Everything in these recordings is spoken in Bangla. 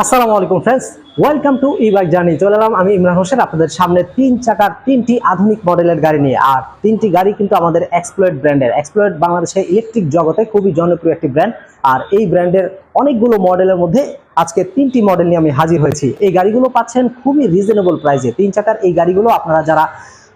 আসসালামু আলাইকুম friends welcome to e bike journey চলে এলাম আমি ইমরান হোসেন, আপনাদের সামনে তিন চাকার তিনটি আধুনিক মডেলের গাড়ি নিয়ে। আর তিনটি গাড়ি কিন্তু আমাদের এক্সপ্লোয়েড ব্র্যান্ডের এক্সপ্লয়েড বাংলাদেশের ইলেকট্রিক জগতে খুবই জনপ্রিয় একটি ব্র্যান্ড আর এই ব্র্যান্ডের অনেকগুলো মডেলের মধ্যে আজকে তিনটি মডেল নিয়ে আমি হাজির হয়েছি। এই গাড়িগুলো পাচ্ছেন খুবই রিজনেবল প্রাইসে তিন চাকার এই গাড়িগুলো আপনারা যারা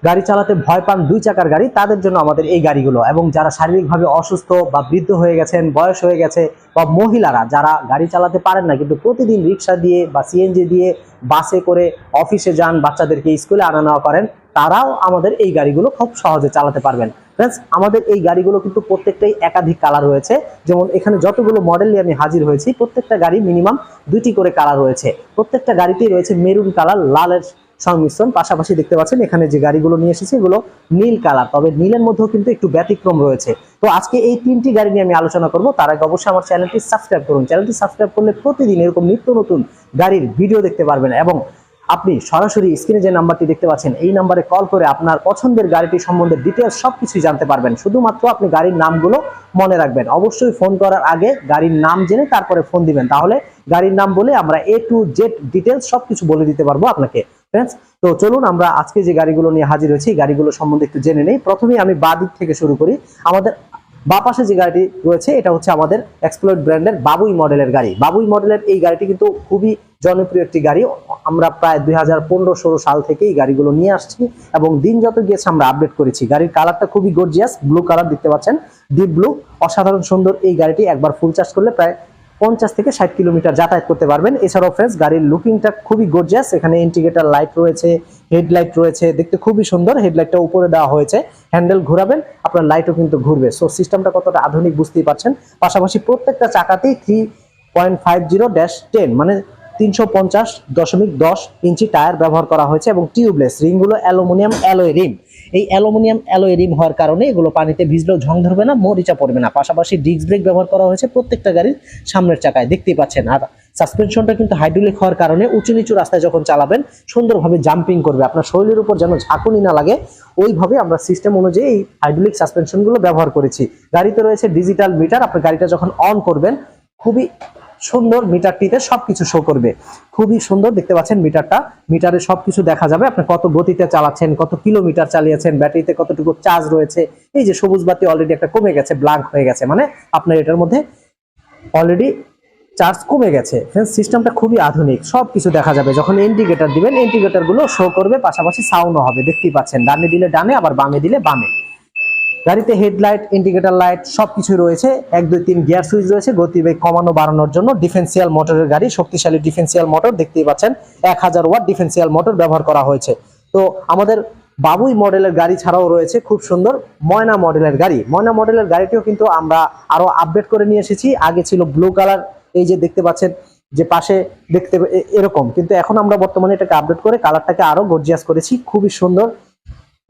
গাড়ি চালাতে ভয় পান দুই চাকার গাড়ি, তাদের জন্য আমাদের এই গাড়িগুলো। এবং যারা শারীরিকভাবে অসুস্থ বা বৃদ্ধ হয়ে গেছেন, বয়স হয়ে গেছে, বা মহিলারা যারা গাড়ি চালাতে পারেন না, কিন্তু প্রতিদিন রিক্সা দিয়ে বা সিএনজি দিয়ে বাসে করে অফিসে যান, বাচ্চাদেরকে স্কুলে আনা নেওয়া করেন, তারাও আমাদের এই গাড়িগুলো খুব সহজে চালাতে পারবেন। ফ্রেন্ডস আমাদের এই গাড়িগুলো কিন্তু প্রত্যেকটাই একাধিক কালার রয়েছে। যেমন এখানে যতগুলো মডেল নিয়ে আমি হাজির হয়েছি, প্রত্যেকটা গাড়ি মিনিমাম দুটি করে কালার রয়েছে। প্রত্যেকটা গাড়িতেই রয়েছে মেরুন কালার, লালের সংমিশ্রণ পাশাপাশি দেখতে পাচ্ছেন, এখানে যে গাড়িগুলো নিয়ে এসেছি, এগুলো নীল কালার। তবে নীলের মধ্যেও কিন্তু একটু ব্যতিক্রম রয়েছে। তো আজকে এই তিনটি গাড়ি নিয়ে আমি আলোচনা করব। তার আগে অবশ্যই আমার চ্যানেলটি সাবস্ক্রাইব করুন। চ্যানেলটি সাবস্ক্রাইব করলে প্রতিদিন এরকম নিত্য নতুন গাড়ির ভিডিও দেখতে পারবেন এবং আপনি সরাসরি স্ক্রিনে যে নাম্বারটি দেখতে পাচ্ছেন, এই নাম্বারে কল করে আপনার পছন্দের গাড়িটি সম্বন্ধে ডিটেলস সবকিছুই জানতে পারবেন। শুধুমাত্র আপনি গাড়ির নামগুলো মনে রাখবেন। অবশ্যই ফোন করার আগে গাড়ির নাম জেনে তারপরে ফোন দিবেন। তাহলে গাড়ির নাম বলে আমরা এ টু জেড ডিটেলস সবকিছু বলে দিতে পারব আপনাকে। ফ্রেন্ডস তো চলুন আমরা আজকে যে গাড়িগুলো নিয়ে হাজির হয়েছি গাড়িগুলো সম্বন্ধে একটু জেনে নেই। প্রথমেই আমি বা দিক থেকে শুরু করি। আমাদের বা পাশে যে গাড়িটি রয়েছে, এটা হচ্ছে আমাদের এক্সপ্লোর ব্র্যান্ডের বাবুই মডেলের গাড়ি। বাবুই মডেলের এই গাড়িটি কিন্তু খুবই জনপ্রিয় একটি গাড়ি। আমরা প্রায় দুই হাজার পনেরো ষোলো সাল থেকে এই গাড়িগুলো নিয়ে আসছি এবং দিন যত গিয়েছে আমরা আপডেট করেছি। গাড়ির কালারটা খুবই গর্জিয়াস ব্লু কালার দেখতে পাচ্ছেন। ডিপ ব্লু অসাধারণ সুন্দর এই গাড়িটি একবার ফুল চার্জ করলে প্রায় পঞ্চাশ থেকে ষাট কিলোমিটার যাতায়াত করতে পারবেন। এছাড়াও ফ্রেন্ডস গাড়ির লুকিংটা খুবই গর্জিয়াস এখানে ইন্ডিকেটার লাইট রয়েছে হেডলাইট রয়েছে। দেখতে খুবই সুন্দর। হেডলাইটটা উপরে দেওয়া হয়েছে। হ্যান্ডেল ঘোরাবেন, আপনার লাইটও কিন্তু ঘুরবে। সো সিস্টেমটা কতটা আধুনিক বুঝতেই পারছেন। পাশাপাশি প্রত্যেকটা চাকাতেই three point five zero dash ten মানে তিনশো পঞ্চাশ দশমিক দশ ইঞ্চি টায়ার ব্যবহার করা হয়েছে এবং টিউবলেস রিংগুলো অ্যালুমিনিয়াম অ্যালোয় রিম। এই অ্যালুমিনিয়াম অ্যালোয় রিম হওয়ার কারণে এগুলো পানিতে ভিজলেও ঝং ধরবে না, মরিচা পড়বে না। পাশাপাশি ডিস্ক ব্রেক ব্যবহার করা হয়েছে প্রত্যেকটা গাড়ির সামনের চাকায়, দেখতেই পাচ্ছেন। আর সাসপেনশনটা কিন্তু হাইড্রোলিক হওয়ার কারণে উঁচু নিচু রাস্তায় যখন চালাবেন, সুন্দরভাবে জাম্পিং করবে। আপনার শরীরের উপর যেন ঝাঁকুনি না লাগে, ওইভাবে আমরা সিস্টেম অনুযায়ী এই হাইড্রোলিক সাসপেনশনগুলো ব্যবহার করেছি। গাড়িতে রয়েছে ডিজিটাল মিটার আপনার গাড়িটা যখন অন করবেন, খুবই সুন্দর মিটারটিতে সবকিছু শো করবে। খুবই সুন্দর, দেখতে পাচ্ছেন মিটারটা। মিটারে সবকিছু দেখা যাবে। আপনি কত গতিতে চালাচ্ছেন, কত কিলোমিটার চালিয়েছেন, ব্যাটারিতে কতটুকু চার্জ রয়েছে। এই যে সবুজ বাতি অলরেডি একটা কমে গেছে ব্ল্যাঙ্ক হয়ে গেছে। মানে আপনার এটার মধ্যে অলরেডি চার্জ কমে গেছে। সিস্টেমটা খুবই আধুনিক। সবকিছু দেখা যাবে। যখন ইন্ডিকেটর দিবেন ইন্ডিকেটরগুলো শো করবে, পাশাপাশি সাউন্ডও হবে। দেখতেই পাচ্ছেন। ডানে দিলে ডানে, আবার বামে দিলে বামে। গাড়িতে হেডলাইট ইন্ডিকেটর লাইট সবকিছু রয়েছে। এক, দুই, তিন গিয়ার সুইচ রয়েছে, গতিবেগ কমানো, বাড়ানোর জন্য। ডিফেন্সিয়াল মোটরের গাড়ি, শক্তিশালী ডিফেন্সিয়াল মোটর দেখতেই পাচ্ছেন এক হাজার ওয়াট ডিফেন্সিয়াল মোটর ব্যবহার করা হয়েছে। তো আমাদের বাবুই মডেলের গাড়ি ছাড়াও রয়েছে, খুব সুন্দর ময়না মডেলের গাড়ি। ময়না মডেলের গাড়িটিও কিন্তু আমরা আরও আপডেট করে নিয়ে এসেছি। আগে ছিল ব্লু কালার এই যে দেখতে পাচ্ছেন, যে পাশে দেখতে এরকম। কিন্তু এখন আমরা বর্তমানে এটাকে আপডেট করে কালারটাকে আরও গর্জিয়াস করেছি। খুবই সুন্দর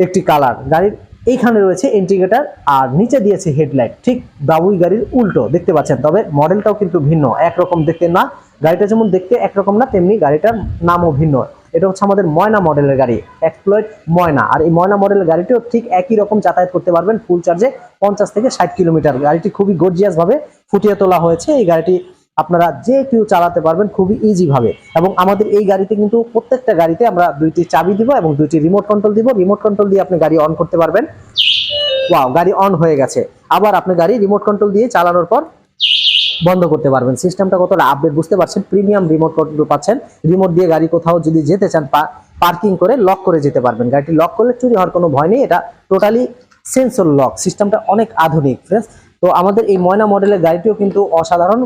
একটি কালার গাড়ির এইখানে রয়েছে ইন্ডিকেটার, আর নিচে দিয়েছে হেডলাইট। ঠিক বাবুই গাড়ির উল্টো, দেখতে পাচ্ছেন? তবে মডেলটাও কিন্তু ভিন্ন, একরকম দেখতে না। গাড়িটা যেমন দেখতে একরকম না, তেমনি গাড়িটার নামও ভিন্ন। এটা হচ্ছে আমাদের ময়না মডেলের গাড়ি এক্সপ্লয়েড ময়না। আর এই ময়না মডেলের গাড়িটিও ঠিক একই রকম যাতায়াত করতে পারবেন ফুল চার্জে পঞ্চাশ থেকে ষাট কিলোমিটার। গাড়িটি খুবই গর্জিয়াসভাবে ফুটিয়ে তোলা হয়েছে। এই গাড়িটি আপনারা যে কেউ চালাতে পারবেন খুবই ইজি ভাবে এবং আমাদের এই গাড়িতে কিন্তু প্রত্যেকটা গাড়িতে আমরা দুইটি চাবি দিব এবং দুইটি রিমোট কন্ট্রোল দিব। রিমোট কন্ট্রোল দিয়ে আপনি গাড়ি অন করতে পারবেন। ওয়াও গাড়ি অন হয়ে গেছে। আবার আপনি গাড়ি রিমোট কন্ট্রোল দিয়ে চালানোর পর বন্ধ করতে পারবেন। সিস্টেমটা কতটা আপডেট বুঝতে পারছেন? প্রিমিয়াম রিমোট কন্ট্রোল পাচ্ছেন। রিমোট দিয়ে গাড়ি কোথাও যদি যেতে চান পার্কিং করে লক করে যেতে পারবেন। গাড়িটি লক করলে চুরি হওয়ার কোনো ভয় নেই। এটা টোটালি সেন্সর লক সিস্টেমটা অনেক আধুনিক ফ্রেন্ডস তো আমাদের এই ময়না মডেলের গাড়িটিও কিন্তু অসাধারণ।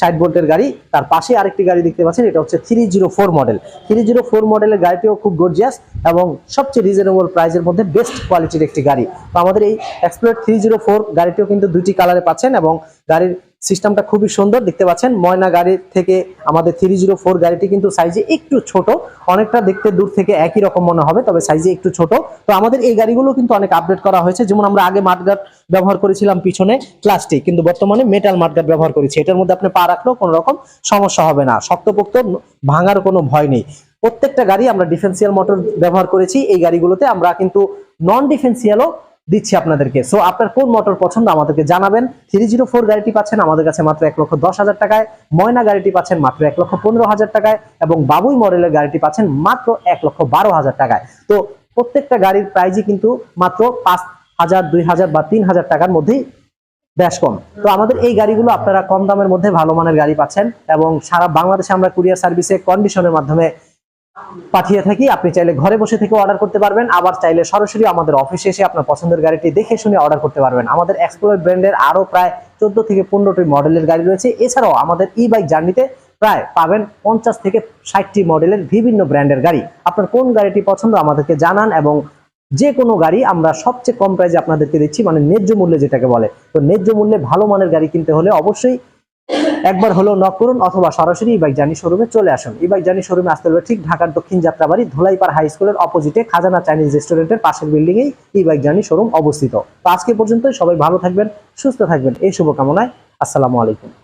ষাট ভোল্টের গাড়ি। তার পাশে আরেকটি গাড়ি দেখতে পাচ্ছেন, এটা হচ্ছে three zero four model three zero four মডেলের গাড়িটিও খুব গর্জিয়াস এবং সবচেয়ে রিজনেবল প্রাইসের মধ্যে বেস্ট কোয়ালিটির একটি গাড়ি। তো আমাদের এই এক্সপ্লোর থ্রি জিরো ফোর গাড়িটিও কিন্তু দুইটি কালারে পাচ্ছেন এবং গাড়ির সিস্টেমটা খুবই সুন্দর, দেখতে পাচ্ছেন। ময়না গাড়ির থেকে আমাদের থ্রি জিরো ফোর গাড়িটি কিন্তু সাইজে একটু ছোট, অনেকটা দেখতে দূর থেকে একই রকম মনে হবে, তবে সাইজে একটু ছোট। তো আমাদের এই গাড়িগুলো কিন্তু অনেক আপডেট করা হয়েছে। যেমন আমরা আগে মাঠগাট ব্যবহার করেছিলাম পিছনে প্লাস্টিক কিন্তু বর্তমানে মেটাল মাঠগাট ব্যবহার করেছি। এটার মধ্যে আপনি পা রাখলেও কোনো রকম সমস্যা হবে না। শক্তপোক্ত, ভাঙার কোনো ভয় নেই। প্রত্যেকটা গাড়ি আমরা ডিফেন্সিয়াল মোটর ব্যবহার করেছি। এই গাড়িগুলোতে আমরা কিন্তু নন ডিফেন্সিয়ালও দিচ্ছি আপনাদেরকে। সো আপনার কোন মোটর পছন্দ আমাদেরকে জানাবেন। থ্রি জিরো ফোর গাড়িটি পাচ্ছেন আমাদের কাছে মাত্র এক লক্ষ দশ হাজার টাকায়। ময়না গাড়িটি পাচ্ছেন মাত্র এক লক্ষ পনেরো হাজার টাকায় এবং বাবুই মডেলের গাড়িটি পাচ্ছেন মাত্র এক লক্ষ বারো হাজার টাকায়। তো, প্রত্যেকটা গাড়ির প্রাইজই কিন্তু মাত্র পাঁচ হাজার, দুই হাজার বা তিন হাজার টাকার মধ্যেই বেশ কম। তো, আমাদের এই গাড়িগুলো আপনারা কম দামের মধ্যে ভালো মানের গাড়ি পাচ্ছেন এবং সারা বাংলাদেশে আমরা কুরিয়ার সার্ভিসে কন্ডিশনের মাধ্যমে পাঠিয়ে থাকি। আপনি চাইলে ঘরে বসে থেকে অর্ডার করতে পারবেন। আবার চাইলে সরাসরি আমাদের অফিসে এসে আপনার পছন্দের গাড়িটি দেখে শুনে অর্ডার করতে পারবেন। আমাদের এক্সপ্লোর ব্র্যান্ডের আরও প্রায় চোদ্দ থেকে পনেরোটি মডেলের গাড়ি রয়েছে। এছাড়াও আমাদের ই বাইক জার্নিতে প্রায় পাবেন পঞ্চাশ থেকে ষাটটি মডেলের বিভিন্ন ব্র্যান্ডের গাড়ি। আপনার কোন গাড়িটি পছন্দ আমাদেরকে জানান এবং যে কোনো গাড়ি আমরা সবচেয়ে কম প্রাইসে আপনাদেরকে দিচ্ছি মানে ন্যায্য মূল্যে যেটাকে বলে। তো ন্যায্য মূল্যে ভালো মানের গাড়ি কিনতে হলে অবশ্যই একবার হলো নক করুন অথবা সরাসরি ই বাইক জানি শোরুমে চলে আসুন। ই বাইক জানি শোরুমে আসতে হবে ঠিক ঢাকার দক্ষিণ যাত্রাবাড়ি ধোলাইপাড় হাই স্কুলের অপোজিটে খাজানা চাইনিজ রেস্টুরেন্টের পাশের বিল্ডিং এই বাইক জানি শোরুম অবস্থিত। তো আজকে পর্যন্ত সবাই ভালো থাকবেন, সুস্থ থাকবেন। এই শুভকামনায় আসসালামু আলাইকুম।